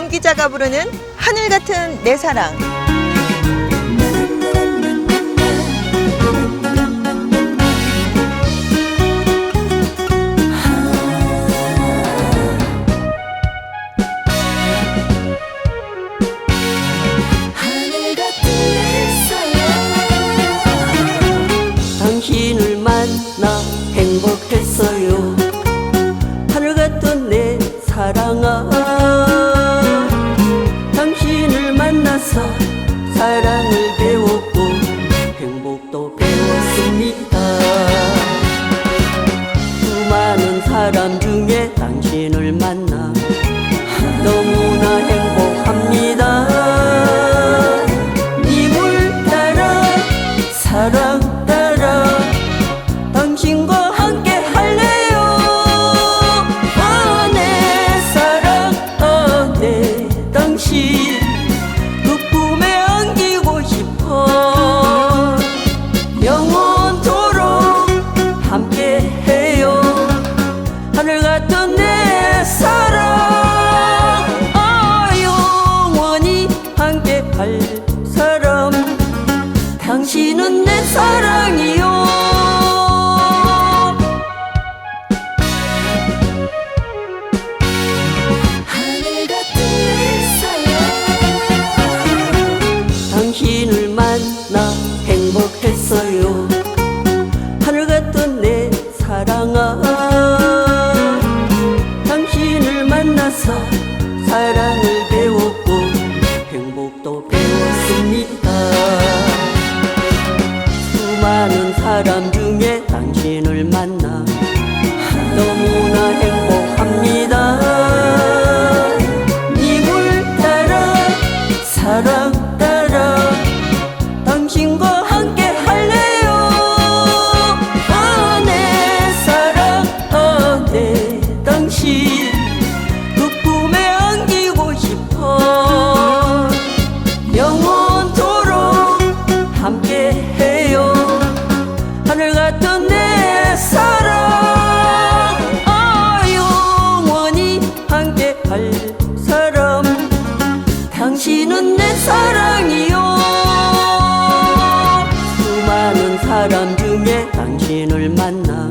정기자가 부르는 하늘 같은 내 사랑. 행복했어요 하늘 같은 내 사랑아 해요. 하늘 같던 내 사랑. 어, 영원히 함께 할 사람. 당신은 내 사랑이 만나서 사랑을 배웠고 행복도 배웠습니다. 수많은 사람 중에 당신을 만나 당신은 내 사랑이요. 수많은 사람 중에 당신을 만나